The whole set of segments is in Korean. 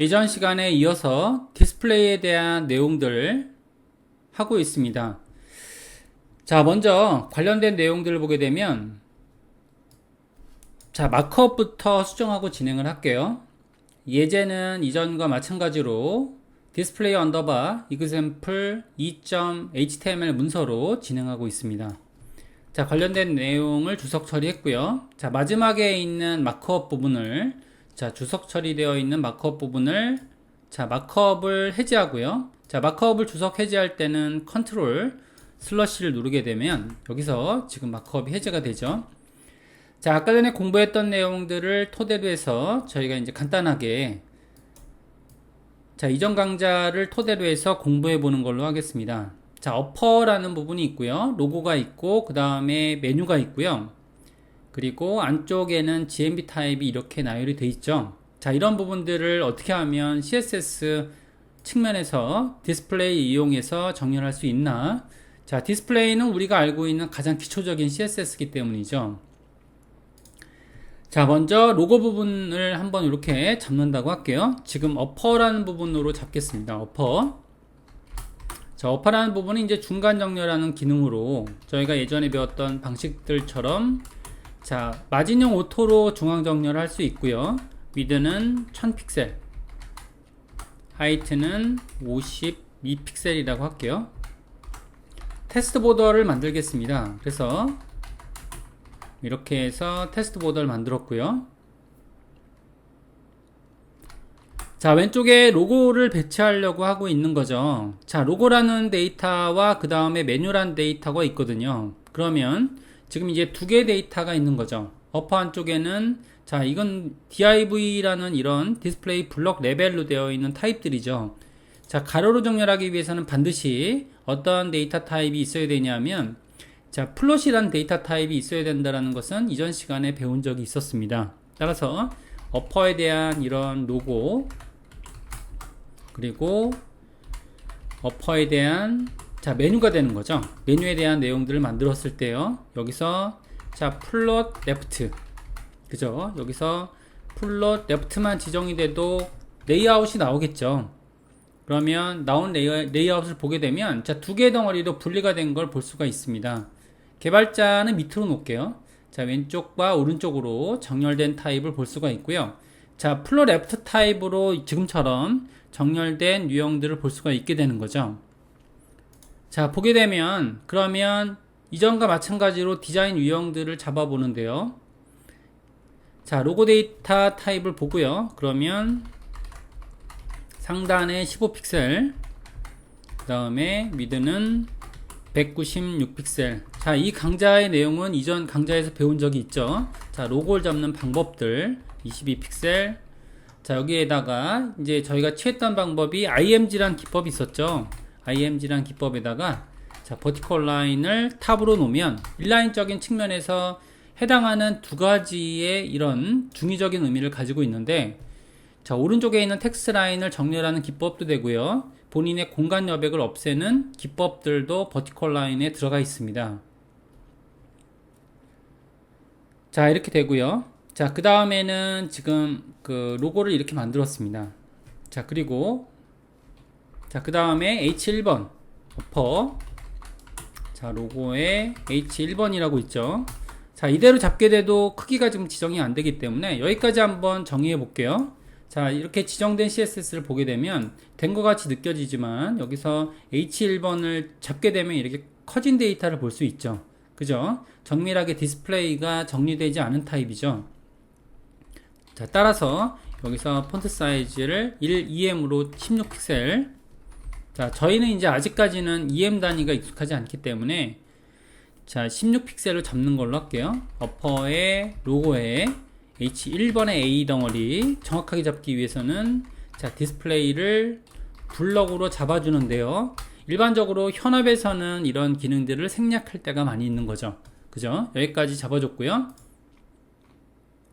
예전 시간에 이어서 디스플레이에 대한 내용들을 하고 있습니다. 자, 먼저 관련된 내용들을 보게 되면 자, 마크업부터 수정하고 진행을 할게요. 예제는 이전과 마찬가지로 디스플레이 언더바 example 2.html 문서로 진행하고 있습니다. 자, 관련된 내용을 주석 처리했고요. 자, 마지막에 있는 마크업 부분을 자, 주석 처리되어 있는 마크업 부분을 자, 마크업을 해제하고요. 자, 마크업을 주석 해제할 때는 컨트롤 슬러시를 누르게 되면 여기서 지금 마크업이 해제가 되죠. 자, 아까 전에 공부했던 내용들을 토대로 해서 저희가 이제 간단하게 자, 이전 강좌를 토대로 해서 공부해 보는 걸로 하겠습니다. 자, 어퍼라는 부분이 있고요. 로고가 있고, 그 다음에 메뉴가 있고요. 그리고 안쪽에는 GMB 타입이 이렇게 나열이 돼 있죠. 자, 이런 부분들을 어떻게 하면 CSS 측면에서 디스플레이 이용해서 정렬할 수 있나? 자, 디스플레이는 우리가 알고 있는 가장 기초적인 CSS이기 때문이죠. 자, 먼저 로고 부분을 한번 이렇게 잡는다고 할게요. 지금 어퍼라는 부분으로 잡겠습니다. 어퍼. 자, 어퍼라는 부분은 이제 중간 정렬하는 기능으로 저희가 예전에 배웠던 방식들처럼 자, 마진형 오토로 중앙 정렬할 수 있고요. 위드는 1000픽셀. 하이트는 52픽셀이라고 할게요. 테스트 보더를 만들겠습니다. 그래서 이렇게 해서 테스트 보더를 만들었고요. 자, 왼쪽에 로고를 배치하려고 하고 있는 거죠. 자, 로고라는 데이터와 그 다음에 메뉴라는 데이터가 있거든요. 그러면 지금 이제 두 개의 데이터가 있는 거죠. 어퍼 한쪽에는 자, 이건 div라는 이런 디스플레이 블록 레벨로 되어 있는 타입들이죠. 자, 가로로 정렬하기 위해서는 반드시 어떤 데이터 타입이 있어야 되냐면 자, 플롯이란 데이터 타입이 있어야 된다는 것은 이전 시간에 배운 적이 있었습니다. 따라서 어퍼에 대한 이런 로고 그리고 어퍼에 대한 자 메뉴가 되는 거죠. 메뉴에 대한 내용들을 만들었을 때요. 여기서 자 플롯 레프트 그죠? 여기서 플롯 레프트만 지정이 돼도 레이아웃이 나오겠죠. 그러면 나온 레이, 아웃을 보게 되면 자 두 개의 덩어리도 분리가 된 걸 볼 수가 있습니다. 개발자는 밑으로 놓을게요. 자, 왼쪽과 오른쪽으로 정렬된 타입을 볼 수가 있고요. 자, 플로 레프트 타입으로 지금처럼 정렬된 유형들을 볼 수가 있게 되는 거죠. 자, 보게 되면 그러면 이전과 마찬가지로 디자인 유형들을 잡아보는데요. 자, 로고 데이터 타입을 보고요. 그러면 상단에 15픽셀, 그 다음에 미드는 196픽셀. 자, 이 강좌의 내용은 이전 강좌에서 배운 적이 있죠. 자, 로고를 잡는 방법들 22픽셀. 자, 여기에다가 이제 저희가 취했던 방법이 IMG란 기법이 있었죠. IMG란 기법에다가 자, 버티컬 라인을 탑으로 놓으면 인라인적인 측면에서 해당하는 두 가지의 이런 중의적인 의미를 가지고 있는데 자, 오른쪽에 있는 텍스트 라인을 정렬하는 기법도 되고요. 본인의 공간 여백을 없애는 기법들도 버티컬 라인에 들어가 있습니다. 자, 이렇게 되고요. 자, 그 다음에는 지금 그 로고를 이렇게 만들었습니다. 자, 그리고 자, 그 다음에 H1번. 어퍼. 자, 로고에 H1번이라고 있죠. 자, 이대로 잡게 돼도 크기가 지금 지정이 안 되기 때문에 여기까지 한번 정의해 볼게요. 자 이렇게 지정된 CSS를 보게 되면 된 것 같이 느껴지지만 여기서 H1번을 잡게 되면 이렇게 커진 데이터를 볼 수 있죠. 그죠? 정밀하게 디스플레이가 정리되지 않은 타입이죠. 자 따라서 여기서 폰트 사이즈를 1 EM으로 16픽셀 자 저희는 이제 아직까지는 EM 단위가 익숙하지 않기 때문에 자 16픽셀로 잡는 걸로 할게요 어퍼의 로고에 H1번의 A 덩어리 정확하게 잡기 위해서는 자 디스플레이를 블럭으로 잡아주는데요. 일반적으로 현업에서는 이런 기능들을 생략할 때가 많이 있는 거죠. 그죠? 여기까지 잡아줬고요.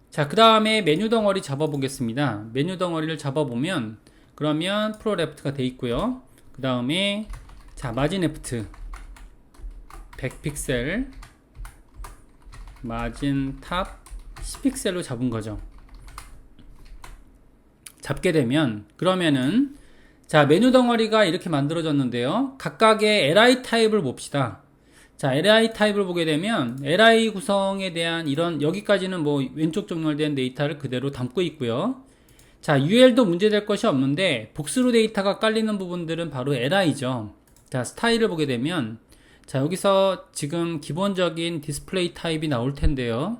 자, 그 다음에 메뉴 덩어리 잡아보겠습니다. 메뉴 덩어리를 잡아보면 그러면 프로 레프트가 돼 있고요. 그 다음에 자 마진 레프트 100픽셀 마진 탑 10픽셀로 잡은 거죠. 잡게 되면 그러면은 자 메뉴 덩어리가 이렇게 만들어졌는데요. 각각의 li 타입을 봅시다. 자 li 타입을 보게 되면 li 구성에 대한 이런 여기까지는 뭐 왼쪽 정렬된 데이터를 그대로 담고 있고요. 자 ul도 문제될 것이 없는데 복수로 데이터가 깔리는 부분들은 바로 li죠. 자 스타일을 보게 되면 자 여기서 지금 기본적인 디스플레이 타입이 나올 텐데요.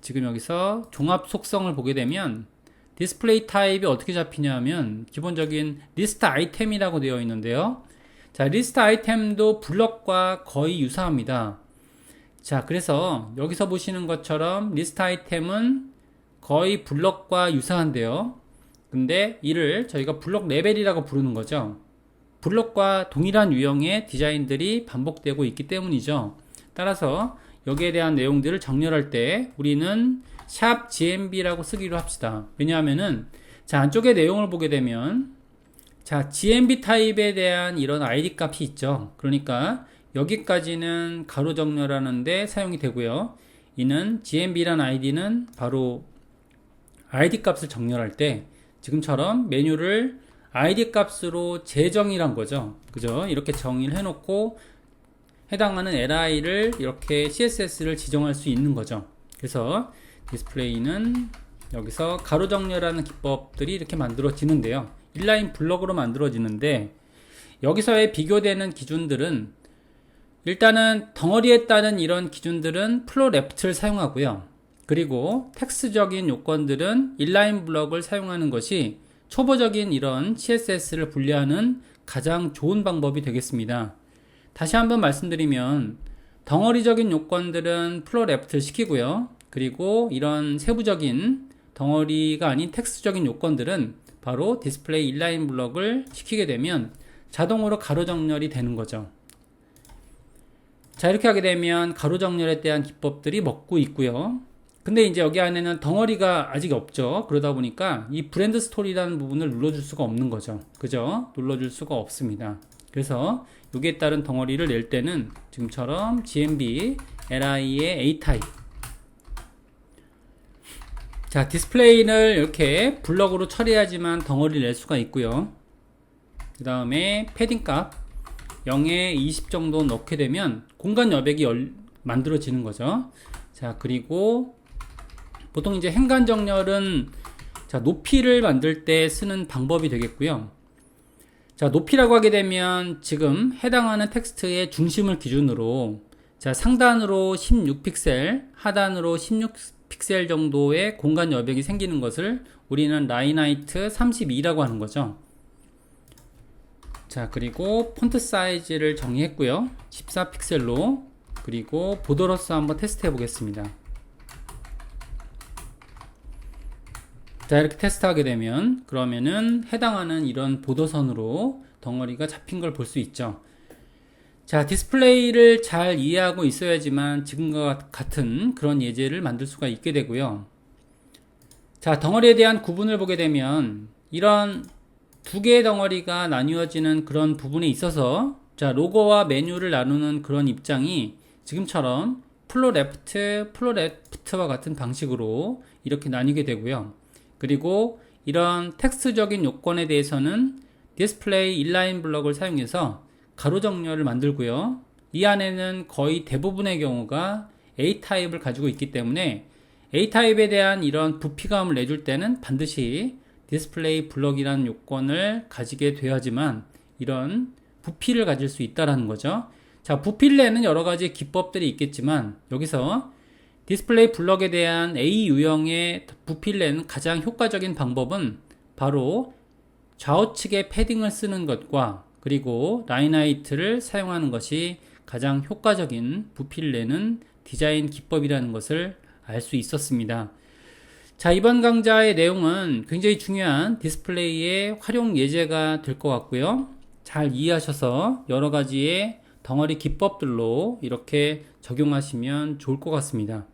지금 여기서 종합 속성을 보게 되면 디스플레이 타입이 어떻게 잡히냐면 기본적인 리스트 아이템이라고 되어 있는데요. 자, 리스트 아이템도 블럭과 거의 유사합니다. 자, 그래서 여기서 보시는 것처럼 리스트 아이템은 거의 블럭과 유사한데요. 근데 이를 저희가 블럭 레벨이라고 부르는 거죠. 블럭과 동일한 유형의 디자인들이 반복되고 있기 때문이죠. 따라서 여기에 대한 내용들을 정렬할 때 우리는 샵 GMB라고 쓰기로 합시다. 왜냐하면은 자 안쪽에 내용을 보게 되면 자 GMB 타입에 대한 이런 ID 값이 있죠. 그러니까 여기까지는 가로 정렬하는데 사용이 되고요. 이는 GMB란 아이디는 바로 ID 값을 정렬할 때 지금처럼 메뉴를 ID 값으로 재정의란 거죠. 그죠? 이렇게 정의를 해놓고 해당하는 li를 이렇게 css를 지정할 수 있는 거죠. 그래서 디스플레이는 여기서 가로 정렬하는 기법들이 이렇게 만들어지는데요. 인라인 블럭으로 만들어지는데 여기서의 비교되는 기준들은 일단은 덩어리에 따른 이런 기준들은 플로 레프트를 사용하고요. 그리고 텍스적인 요건들은 인라인 블럭을 사용하는 것이 초보적인 이런 CSS를 분리하는 가장 좋은 방법이 되겠습니다. 다시 한번 말씀드리면 덩어리적인 요건들은 플로 레프트를 시키고요. 그리고 이런 세부적인 덩어리가 아닌 텍스트적인 요건들은 바로 디스플레이 인라인 블럭을 시키게 되면 자동으로 가로 정렬이 되는 거죠. 자, 이렇게 하게 되면 가로 정렬에 대한 기법들이 먹고 있고요. 근데 이제 여기 안에는 덩어리가 아직 없죠. 그러다 보니까 이 브랜드 스토리라는 부분을 눌러줄 수가 없는 거죠. 그죠? 눌러줄 수가 없습니다. 그래서 여기에 따른 덩어리를 낼 때는 지금처럼 gmb li의 a 타입 자 디스플레이를 이렇게 블럭으로 처리하지만 덩어리를 낼 수가 있고요 그 다음에 패딩 값 0에 20 정도 넣게 되면 공간 여백이 열, 만들어지는 거죠 자 그리고 보통 이제 행간 정렬은 자 높이를 만들 때 쓰는 방법이 되겠고요 자 높이라고 하게 되면 지금 해당하는 텍스트의 중심을 기준으로 자 상단으로 16픽셀 하단으로 16 픽셀 정도의 공간 여백이 생기는 것을 우리는 라인하이트 32라고 하는 거죠. 자, 그리고 폰트 사이즈를 정의했고요. 14픽셀로 그리고 보더러스 한번 테스트 해 보겠습니다. 자, 이렇게 테스트하게 되면 그러면은 해당하는 이런 보도선으로 덩어리가 잡힌 걸 볼 수 있죠. 자, 디스플레이를 잘 이해하고 있어야지만 지금과 같은 그런 예제를 만들 수가 있게 되고요. 자, 덩어리에 대한 구분을 보게 되면 이런 두 개의 덩어리가 나뉘어지는 그런 부분에 있어서 자, 로고와 메뉴를 나누는 그런 입장이 지금처럼 플로 레프트, 플로 레프트와 같은 방식으로 이렇게 나뉘게 되고요. 그리고 이런 텍스트적인 요건에 대해서는 디스플레이 인라인 블럭을 사용해서 가로 정렬을 만들고요. 이 안에는 거의 대부분의 경우가 A 타입을 가지고 있기 때문에 A 타입에 대한 이런 부피감을 내줄 때는 반드시 디스플레이 블럭이라는 요건을 가지게 되어야지만 이런 부피를 가질 수 있다라는 거죠. 자, 부피를 내는 여러 가지 기법들이 있겠지만 여기서 디스플레이 블럭에 대한 A 유형의 내는 가장 효과적인 방법은 바로 좌우측에 패딩을 쓰는 것과 그리고 라인하이트를 사용하는 것이 가장 효과적인 내는 디자인 기법이라는 것을 알 수 있었습니다. 자, 이번 강좌의 내용은 굉장히 중요한 디스플레이의 활용 예제가 될 것 같고요. 잘 이해하셔서 여러 가지의 덩어리 기법들로 이렇게 적용하시면 좋을 것 같습니다.